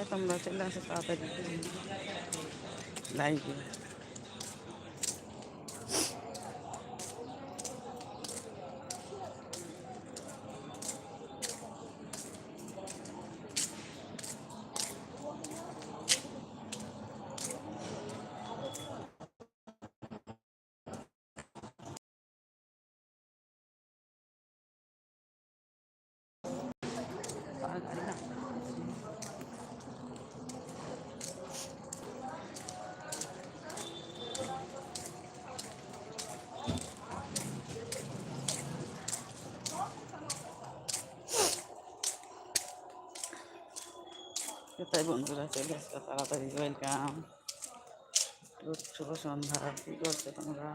যায় তোমরা চলে আসো তাড়াতাড়ি কোথায় বন্ধুরা চলে আসছে তাড়াতাড়ি ওয়েলকাম শুভ সন্ধ্যা কী করছ তোমরা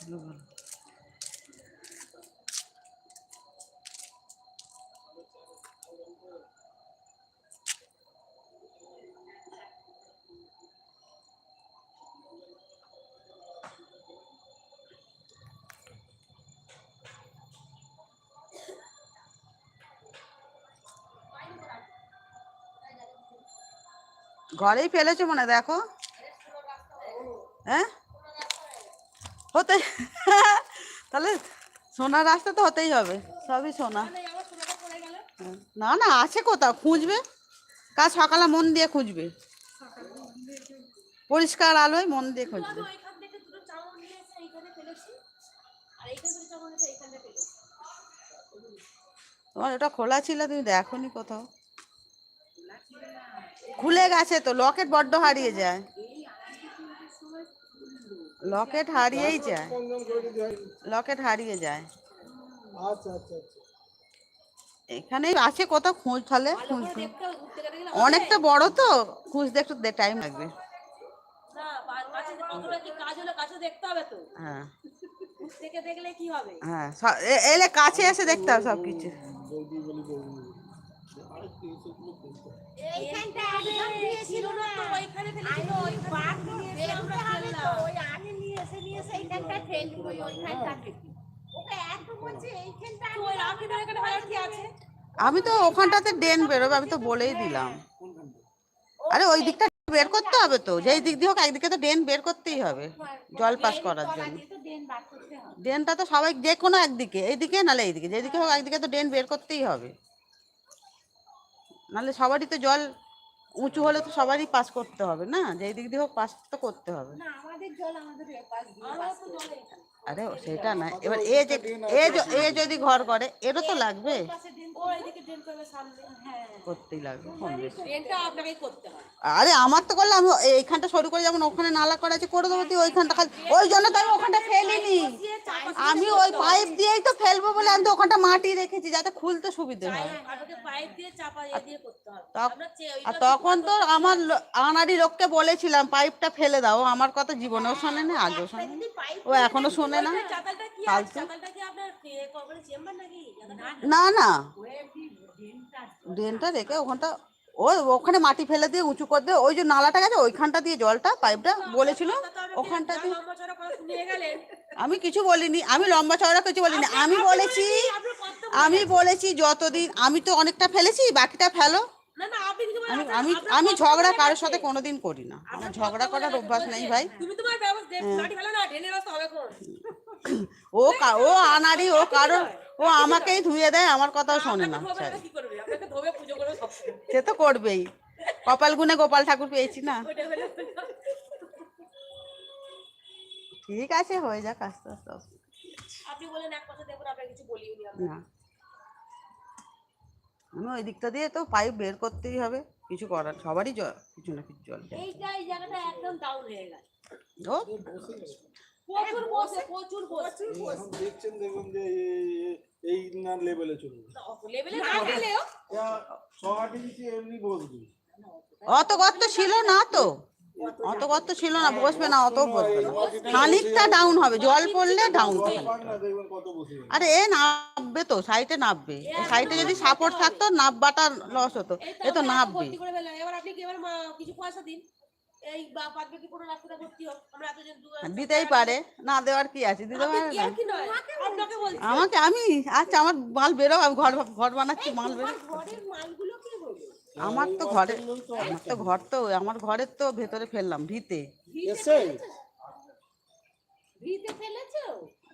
বলো, বলো। ঘরেই ফেলেছো মনে দেখো। হ্যাঁ? হতে তাহলে সোনার রাস্তা তো হতেই হবে সবই সোনা। না না আছে কোথাও খুঁজবে। কাল সকালে মন দিয়ে খুঁজবে। পরিষ্কার আলোয় মন দিয়ে খুঁজবে। তোমার ওটা খোলা ছিল তুমি দেখো নি কোথাও। খুলে গেছে তো লকেট বড্ড হারিয়ে যায়। লকেট হারিয়েই যায়। লকেট হারিয়ে যায়। আচ্ছা আচ্ছা আচ্ছা। এখানে আছে কোথাও খোঁজ তাহলে অনেকটা বড় তো খুঁজতে একটু টাইম লাগবে। না বা- কাছে কতটা কি কাজ হলো কাছে দেখতে হবে তো। হ্যাঁ। হ্যাঁ এলে কাছে এসে দেখতে হবে সব আমি তো ওখানটাতে ড্রেন বেরোবে, আমি তো বলেই দিলাম। আরে ওই দিকটা বের করতে হবে তো, যেই দিক দিয়ে হোক একদিকে তো ড্রেন বের করতেই হবে, জল পাস করার জন্য। ড্রেনটা তো সবাই, যে কোনো একদিকে, এইদিকে নাহলে এইদিকে, যেদিকে হোক, একদিকে তো ড্রেন বের করতেই হবে। নাহলে সবারই তো জল উঁচু হলে তো সবারই পাস করতে হবে, না? যেই দিক দিয়ে হোক পাস তো করতে হবে। আরে সেটা না এবার এ যে এ য- এ যদি ঘর করে এরও তো লাগবে। হ্যাঁ। করতেই লাগবে হয় আরে আমার তো করলে আমি এইখানটা শুরু করে যেমন ওখানে নালা করা আছে করে দেবো তুই ওইখানটা খালি। ওই জন্য তো আমি ওখানটা ফেলিনি। আমি ওই পাইপ দিয়েই তো ফেলব বলে আমি তো ওখানটা মাটি রেখেছি যাতে খুলতে সুবিধে হয়। আর তখন তো আমার আনাড়ি লোককে বলেছিলাম পাইপটা ফেলে দাও আমার কথা জীবনেও শোনে না আগেও শোনে ও এখনও শোনে না? চাতালটা কি আছে ফালতু। না না। ড্রেনটা রেখে ওখানটা ওই ওখানে মাটি ফেলে দিয়ে উঁচু করে দিয়ে ওই যে নালাটা গেছে ওইখানটা দিয়ে জলটা পাইপটা বলেছিল ওখানটা দিয়ে আমি কিছু বলিনি আমি লম্বা চওড়া কিছু বলিনি আমি বলেছি আমি বলেছি যতদিন আমি তো অনেকটা ফেলেছি বাকিটা ফেলো। না না আপনি কিছু আমি আমি আমি ঝগড়া কারোর? সাথে কোনোদিন করি না আমার ঝগড়া করার অভ্যাস? নেই ভাই। তুমি তোমার ব্যবস্থা মাটি ফেলো না ঢেলে ব্যবস্থা হবে কোন ও ও আনারি ও কারোর ও আমাকেই ধুয়ে দেয় আমার কথাও শোনে না সে তো করবেই। কপাল গুনে গোপাল ঠাকুর পেয়েছি না। ঠিক আছে হয়ে যাক আস্তে আস্তে। আপনি বলেন এক কথা দেখুন আপনাকে কিছু বলিও নি। আমি ওই দিকটা দিয়ে তো পাইপ বের করতেই হবে। কিছু করার সবারই জল কিছু না কিছু জল হয়ে ও? প্রচুর বসে প্রচুর বসে। দেখছেন দেখুন যে এই না লেভেলে চলবে লেভেলে না গেলেও সবাটি এমনি বসবে। অত গর্ত ছিল না তো। অত গর্ত ছিল না বসবে না অত বসবে না। খানিকটা ডাউন হবে জল পড়লে ডাউন কত। আরে এ নামবে তো সাইটে নামবে সাইটে যদি সাপোর্ট থাকতো নাববাটা লস হতো। এ তো নামবে ভর্তি করে ফেললাম এবার আপনি কি এবার মা- কিছু পয়সা দিন? এই বা বাদ বাকি পুরো রাস্তাটা ভর্তি হোক। আমরা এতজন দু দিতেই পারে। না দেওয়ার কি আছে? দিতে পারে না। আর কি নয়? আপনাকে বলছি। আমাকে আমি? আচ্ছা আমার মাল বেরো আমি ঘর ঘর বানাচ্ছি মাল বেরো। আমার তো ঘরে আমার তো ঘর তো আমার ঘরের তো ভেতরে ফেললাম ভিতে।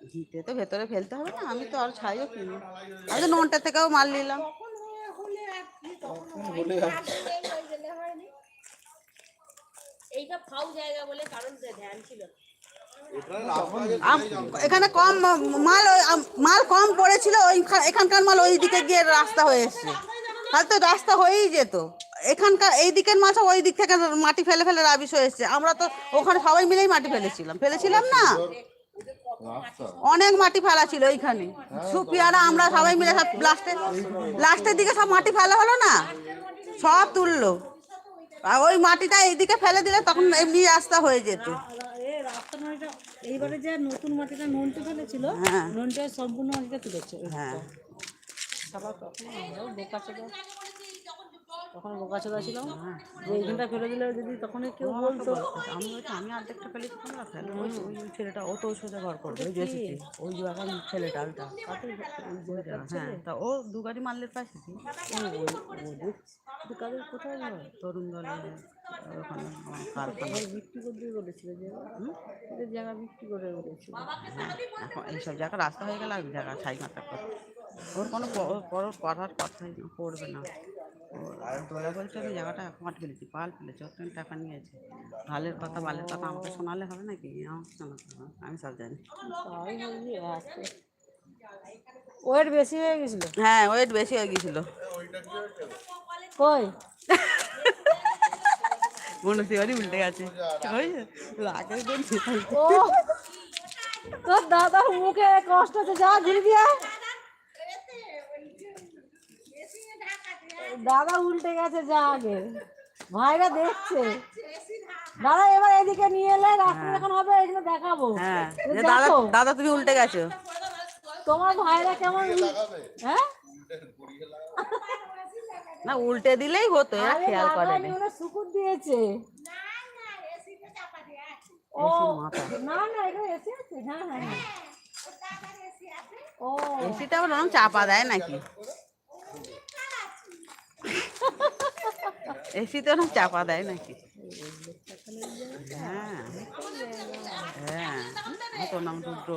ভিতে তো ভেতরে ফেলতে হবে না আমি তো আর ছাইও কিনি। আমি তো ননটা থেকেও মাল নিলাম। কখন হলে আর কি তখন বলে গেলে হয়নি। এইটা ফাউ জায়গা বলে কারণ ধ্যান ছিল এখানে কম মাল ওই মাল কম পড়েছিল ওই এখানকার মাল ওই দিকে গিয়ে রাস্তা হয়ে এসছে। তাহলে তো রাস্তা হয়েই যেত। এখানকার এই দিকের মাছ ওই দিক থেকে মাটি ফেলে ফেলে রাবিশ হয়ে এসছে। আমরা তো ওখানে সবাই মিলেই মাটি ফেলেছিলাম। ফেলেছিলাম না? অনেক মাটি ফেলা ছিল ওইখানে সুপিয়ারা আমরা সবাই মিলে সব লাস্টে লাস্টের দিকে সব মাটি ফেলা হলো না? সব তুললো। আর ওই মাটিটা এইদিকে ফেলে দিলে তখন এমনি রাস্তা হয়ে যেত। এইবারে যে নতুন মাটিটা ননটে ফেলেছিল হ্যাঁ। ননটে সম্পূর্ণ মাটিটা তুলেছে। হ্যাঁ। শালা তখন আমরাও বোকা ছিল। তখন বোকা চোদা ছিলাম যে এইখানটা ফেলে দিলে যদি তখন কেউ বলতো। আমি বলছি আমি অর্ধেকটা ফেলে দিতাম না ফেলে ওই ওই ছেলেটা ও তো সাথে ঘর করবে ওই যে ওই এখন ছেলেটা ওইটা, হ্যাঁ তা ও দু গাড়ি মারলের পাশে কি? কিন্তু কাদের কোথায় ঘর তরুণ দলের ওখানে কারখানা। বিক্রি করে দিয়ে বলেছিল যে জায়গা বিক্রি করে বলেছিল। এইসব জায়গা রাস্তা হয়ে গেলে আর জায়গা ছাই মাথা ওর কোনো বড় পর করার কথাই না। ও বলছে আমি জায়গাটা মাঠ ফেলেছি পাল ফেলেছি ওর টাকা নিয়েছে ভালের কথা বালের কথা আমাকে শোনালে হবে নাকি? আমাকে শোনাতে হবে আমি সব জানি। ওয়েট বেশি হয়ে গেছিল? হ্যাঁ ওয়েট বেশি হয়ে গেছিল। কই? মনে তিওয়ারি উল্টে গেছে। ওই দিন তোর দাদার মুখে কষ্ট হচ্ছে যা ঘুরে দিয়া। দাদা উল্টে গেছে যা আগে। ভাইরা দেখছে। দাদা এবার এদিকে নিয়ে এলে রাস্তা যখন হবে এগুলো দেখাবো। হ্যাঁ। দাদা দাদা তুমি উল্টে গেছো। তোমার ভাইরা কেমন হ্যাঁ? না উল্টে দিলেই হতো এরা খেয়াল করেনি। শুকুর দিয়েছে। ও না না এখানে এসে আছে? হ্যাঁ হ্যাঁ হ্যাঁ। ও এসিটা আবার চাপা দেয় নাকি? এসিতে ওরকম চাপা দেয় নাকি? হ্যাঁ। হ্যাঁ নাম রুদ্র।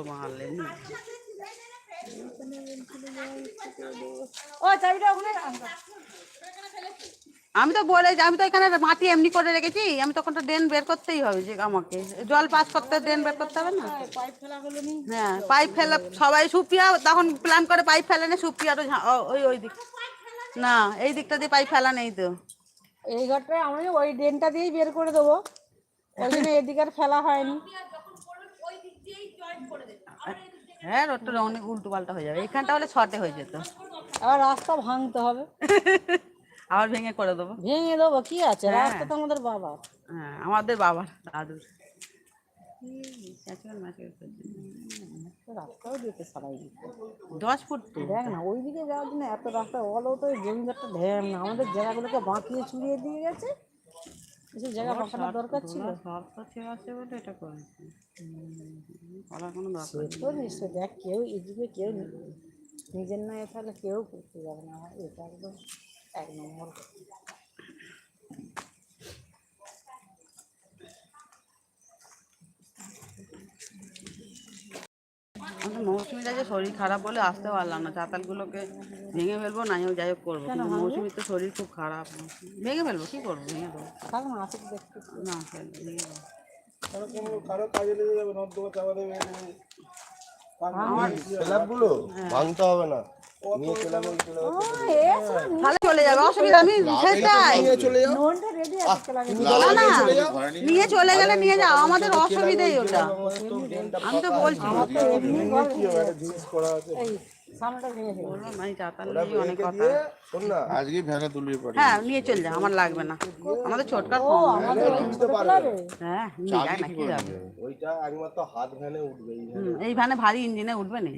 আমি তো বলে আমি তো এখানে মাটি এমনি করে রেখেছি আমি তখন তো ড্রেন বের করতেই হবে যে আমাকে। জল পাস করতে ড্রেন বের করতে হবে না? নি। হ্যাঁ পাইপ ফেলে সবাই সুপিয়া তখন প্ল্যান করে পাইপ ফেলে না সুপিয়ারও ওই ওই দিক। না এই দিকটা দিয়ে পাইপ ফেলা নেই তো। এই ঘরটায় আমি ওই ড্রেনটা দিয়েই বের করে দেবো। ওই জন্য এদিকে আর ফেলা হয়নি। হ্যাঁ রোডটা অনেক উল্টো পাল্টা হয়ে যাবে। এইখানটা হলে ছটে হয়ে যেত। আবার রাস্তা ভাঙতে হবে। আবার ভেঙে করে দেবো। ভেঙে দেবো কি আছে? রাস্তা তো আমাদের বাবা হ্যাঁ আমাদের বাবার দাদুর রাস্তাও দিতে সারাই দিতে দশ ফুট তো। দেখ না ওইদিকে যাওয়ার জন্য এত রাস্তা তো এই জমিদারটা ধ্যান না। আমাদের জায়গাগুলোকে বাঁকিয়ে দিয়ে গেছে। এসব জায়গা বাঁকানোর দরকার ছিল। শর্ত ছিল আছে বলে এটা করেছি। কোনো দরকার তো নিশ্চয় দেখ কেউ এদিকে কেউ নিজের না এ তাহলে কেউ করতে যাবে না। এটা একদম এক নম্বর আমাদের মৌসুমিটা যে শরীর খারাপ বলে আসতে পারলাম না চাতালগুলোকে ভেঙে ফেলব না যাই হোক করব। কিন্তু মৌসুমির তো শরীর খুব খারাপ। ভেঙে ফেলব কি করব? ভেঙে দেবো। না আসুক দেখতে? না ভেঙে দেবো। কারও কাজে লেগে যাবে নর্দমা চাপা দেবে ভাঙতে হবে না। নিয়ে চলে যাবে তাহলে চলে যাবে অসুবিধা নেই সেটাই নোনটা রেডি আছে লাগে না না নিয়ে চলে গেলে নিয়ে যাও আমাদের অসুবিধাই ওটা আমি তো বলছি কি হবে একটা জিনিস করা আছে এই সামনেটা ভেঙে ফেলো বললাম আমি চাতাল নিয়ে অনেক কথা। শোন না। আজকেই ভেঙে তুলিয়ে পারি হ্যাঁ নিয়ে চলে যা আমার লাগবে না। আমাদের ছোটকার ফোন বুঝতে পারবে। হ্যাঁ উঠবে এই ভ্যানে। ভারী ইঞ্জিনে উঠবে না?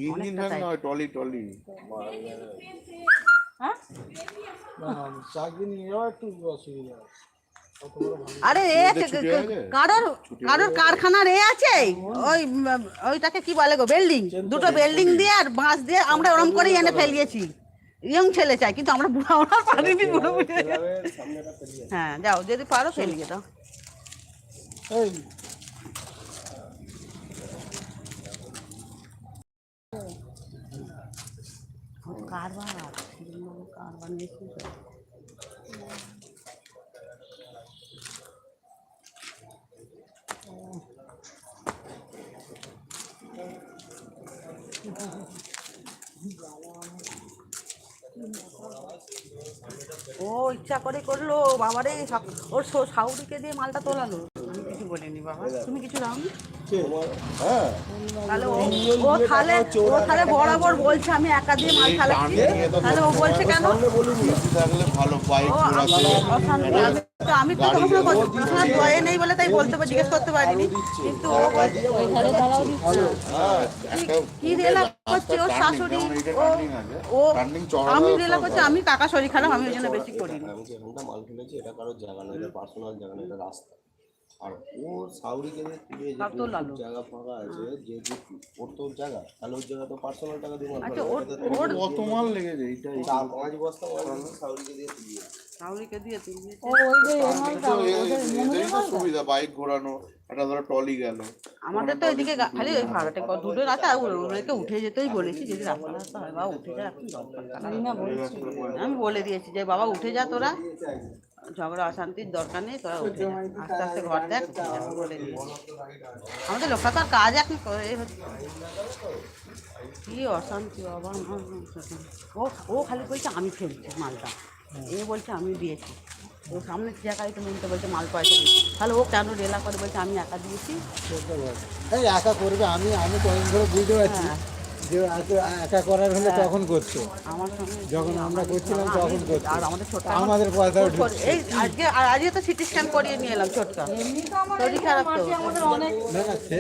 টলি টলি হ্যাঁ? না চাকরি নিয়ে যাওয়া একটু অসুবিধা আরে এ কারোর কারোর কারখানার এ আছে? ওই ওইটাকে কি বলে গো বিল্ডিং। দুটো বিল্ডিং দিয়ে আর বাঁশ দিয়ে আমরা ওরম করেই এনে ফেলিয়েছি। ইয়ং ছেলে চাই কিন্তু আমরা বুড়ো আমরা পারিনি বুড়ো হ্যাঁ। যাও যদি পারো ফেলিয়ে দাও। কারবার কারবার নিয়েছি ইচ্ছা করে করল বাবারে ওর সাউরিকে দিয়ে মালটা তোলালো। আমি কিছু বলিনি বাবা। তুমি কিছু হ্যাঁ তাহলে ও ও তাহলে ও তাহলে বরাবর বলছে আমি একা দিয়ে মাল খালাচ্ছি তাহলে ও বলছে কেন? ভালো বাইক ঘোরাতে আমি তো আমি তো ভয়ে নেই বলে তাই বলতে পারি জিজ্ঞেস করতে পারিনি। কিন্তু ও বলছে হ্যাঁ কি রেলা করছে ওর শাশুড়ি? ও ও আমি রেলা করছে আমি কাকা শরীর খারাপ আমি ওই জন্য বেশি ফেলেছি এটা কারোর জায়গা না এটা পার্সোনাল জায়গা না এটা রাস্তা। আর ও সাউরিকে তুলে যে লালু। জায়গা ফাঁকা আছে যেহেতু ওর তো জায়গা। তাহলে ওর জায়গা তো পার্সোনাল টাকা দিয়ে আচ্ছা ওর ওর কত মাল লেগেছে? চার পাঁচ বস্তা মাল আমি সাউরিকে দিয়ে তুলিয়ে দিয়ে ও ওই যে তো সুবিধা বাইক ঘোরানো একটা ধরো টলি গেল। আমাদের তো এদিকে খালি ওই ভাড়াটে দুটো রাতে আর ওদেরকে উঠে যেতেই বলেছি যদি রাস্তা রাস্তা হয় বাবা উঠে যা এখন দরকার? আমি বলে দিয়েছি যে বাবা উঠে যা তোরা। ঝগড়া অশান্তির দরকার নেই তোরা উঠে আস্তে আস্তে ঘর দেখ বলে আমাদের লোকটা তো আর কাজ এখন কি অশান্তি বাবা ও ও খালি বলছে আমি ফেলছি মালটা। এ বলছে আমি দিয়েছি। ও সামনে জায়গায় তো মেনতে বলছে মাল পয়সা তাহলে ও কেন রেলা করে বলছে আমি একা দিয়েছি? একা করবে আমি আমি কয়েক ধরে বুঝতে পারছি। হ্যাঁ। যে একা করার হলে তখন করছ যখন আমরা করছিলাম তখন করতো। আর আমাদের পয়সা এই আজকে আজকে তো সিটি স্ক্যান করিয়ে নিয়ে এলাম ছোটকা শরীর খারাপ তো। না না সে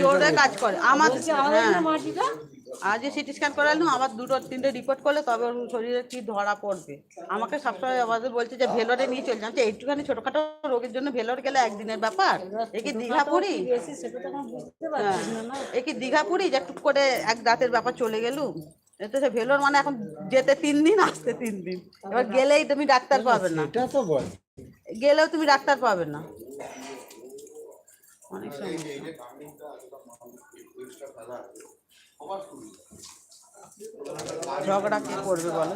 জোরে কাজ করে। আমার আমাদের হ্যাঁ মাটিটা আজ সিটি স্ক্যান করালাম আবার দুটো তিনটে রিপোর্ট করলে তবে ওর শরীরে কি ধরা পড়বে? আমাকে সবসময় আমাদের বলছে যে ভেলোরে নিয়ে চলে যাচ্ছে একটুখানি ছোটখাটো রোগের জন্য ভেলোর গেলে একদিনের ব্যাপার। এ কি দীঘা পুরী বেশি সেটা তো আমরা বুঝতে পারছি না না এ কি দীঘা পুরী যে টুক করে এক রাতের ব্যাপার চলে গেলুম এতে সে ভেলোর মানে এখন যেতে তিন দিন আসতে তিন দিন। এবার গেলেই তুমি ডাক্তার পাবে না। গেলেও তুমি ডাক্তার পাবে না। অনেক সময়। ঝগড়া কে করবে বলো?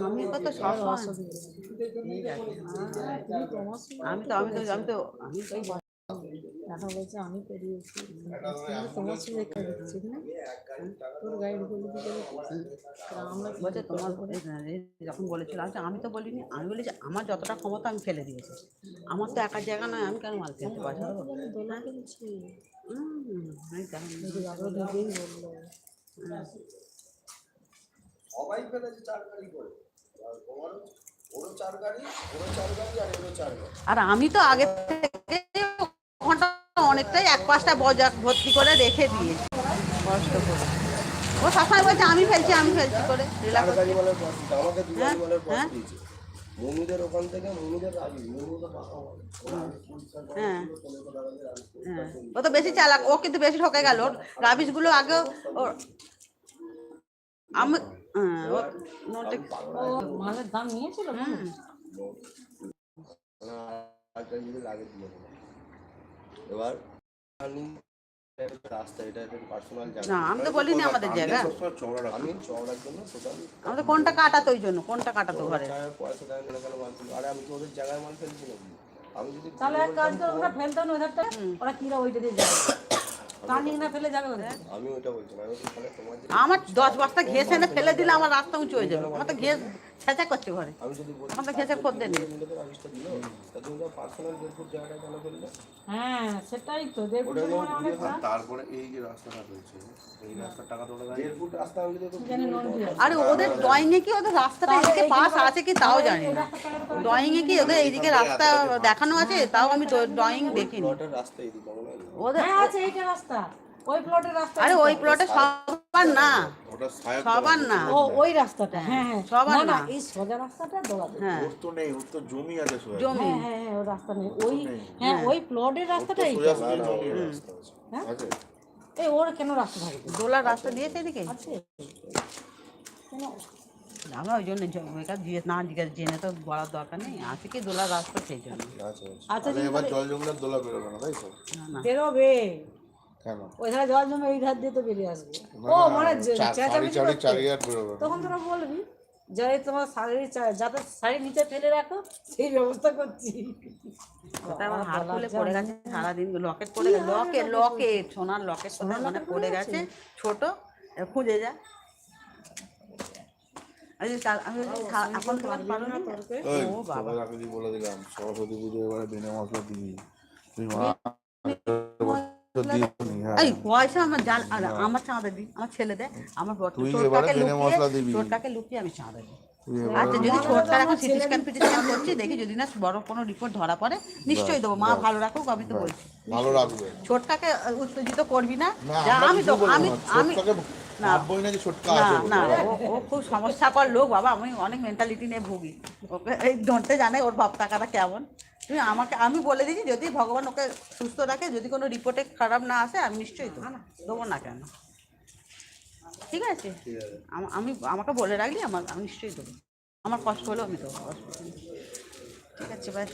আমি তো তো সব আমি তো আমি তো আমি তো আমি তো দেখা বলছে আমি করিয়েছি তোমার না তোর গাইড বলে দিতে আমরা বলছে তোমার যখন বলেছিল আমি তো- আমি তো বলিনি আমি বলেছি আমার যতটা ক্ষমতা আমি ফেলে দিয়েছি। আমার তো একার জায়গা নয় আমি কেন মাল ফেলতে পারব দোলা সবাই ফেলেছে চার গাড়ি করে। আর তোমারও ওরও চার গাড়ি ওরও চার গাড়ি আর এরও চার গাড়ি। আর আমি তো আগে থেকে অনেকটাই এক পাঁচটা বজা ভর্তি করে রেখে দিয়েছি। কষ্ট করে। ও সবসময় বলছে আমি ফেলছি আমি ফেলছি করে। হ্যাঁ? ওখান থেকে পাকা হয়। হ্যাঁ। হ্যাঁ। ও তো বেশি চালাক ও কিন্তু বেশি ঠকে গেল। ওর রাবিশগুলো আগে ওর আমি হ্যাঁ, ও মালের দাম নিয়েছিল না হুম, আর গাড়ি যদি লাগে দিয়ে দেবো। এবার আমি রাস্তা এটা একটা পার্সোনাল জায়গা। না আমি তো বলিনি আমাদের জায়গা। আমি চওড়ার জন্য টোটাল আমাদের কোনটা কাটাতো ওই জন্য কোনটা কাটাতো ঘরে? পয়সা দেয় না কেন মাল আরে আমি তো ওদের জায়গায় মাল ফেলছিলাম আমি যদি তাহলে এক কাজ করে ওরা ফেলতো না ওধারটা ওরা কিরা ওইটা দিয়ে যাবে আমার দশ বস্তা ঘেস এনে ফেলে দিলে আমার রাস্তা উঁচু হয়ে যাবে। আমার তো ঘেস ছেঁচা করছে ঘরে। আমি যদি বলি আমার তো ঘেসে খদ্দে নেই। হ্যাঁ সেটাই তো আর তারপরে এই যে রাস্তাটা রয়েছে এই রাস্তার টাকা তোলা ফুট রাস্তা আমি যদি একটু জানি নন দিয়ে আরে ওদের ড্রয়িং এ কি ওদের রাস্তাটা এদিকে পাস আছে কি তাও জানি না। ড্রয়িং এ কি ওদের এইদিকে রাস্তা দেখানো আছে? তাও আমি ড্রয়িং দেখিনি। রাস্তা এদিকে ওদের হ্যাঁ আছে এইটা রাস্তা। ওই প্লটের রাস্তা আরে ওই প্লটে সবার না। ওটা সবার না। ও ওই রাস্তাটা। হ্যাঁ হ্যাঁ। সবার না। এই সোজা রাস্তাটা দোলাতে হ্যাঁ। ওর তো নেই ওর তো জমি আছে সোজা। জমি। হ্যাঁ হ্যাঁ হ্যাঁ ওই রাস্তা নেই। ওই হ্যাঁ ওই প্লটের রাস্তাটাই। সোজা সোজা জমি রাস্তা আছে। হ্যাঁ? এই ওর কেন রাস্তা থাকবে দোলার রাস্তা দিয়েছে এদিকে? আছে। কেন? আমরা ওই জন্য বেকার জিজ্ঞেস না জিজ্ঞেস জেনে তো বলার দরকার নেই আছে কি দোলার রাস্তা সেই জন্য। আচ্ছা এবার জল জমলে দোলা বেরোবে না তাই তো? বেরোবে। ওই ধারে জল জমে এই ধার দিয়ে তো বেরিয়ে আসবে। ও মানে। তখন তোরা বলবি যাই তোমার শাড়ি যাতে শাড়ি নিচে ফেলে রাখো সেই ব্যবস্থা করছি। আমার হাত খুলে পড়ে গেছে সারাদিন লকেট পড়ে গেছে। লকেট লকেট সোনার লকেট সোনার মানে পড়ে গেছে। ছোট খুঁজে যা আরে কাল- আমি বলছি, সা- এখন তোমার পারো না ও বাবা। সবাই বলে দিলাম সরস্বতী পুজো এবারে বিনা মশলা দিবি। তুই মা তো দিসনি, হ্যাঁ। এই পয়সা আমার জাল আর আমার চাঁদা দি আমার ছেলে দেয় আমার লুকিয়ে আমি চাঁদা দিই আচ্ছা যদি ছোটটার এখন সিটি স্ক্যান ফিটি স্ক্যান করছি দেখি যদি না বড় কোনো রিপোর্ট ধরা পড়ে নিশ্চয়ই দেবো। মা ভালো রাখুক আমি তো বলছি। ভালো রাখবে। ছোটটাকে উত্তেজিত করবি না। আমি তো আমি আমি না। না। ও ও খুব সমস্যাকর লোক বাবা। আমি অনেক মেন্টালিটি নিয়ে ভুগি। ওকে এই ধরতে জানে ওর বাপ টাকাটা কেমন। তুমি আমাকে আমি বলে দিচ্ছি যদি ভগবান ওকে সুস্থ রাখে যদি কোনো রিপোর্টে খারাপ না আসে আমি নিশ্চয়ই দেবো না দেবো না কেন? ঠিক আছে? আমি আমাকে বলে রাখলি আমার আমি নিশ্চয়ই দেবো। আমার কষ্ট হলেও আমি দেবো নেই। ঠিক আছে বাই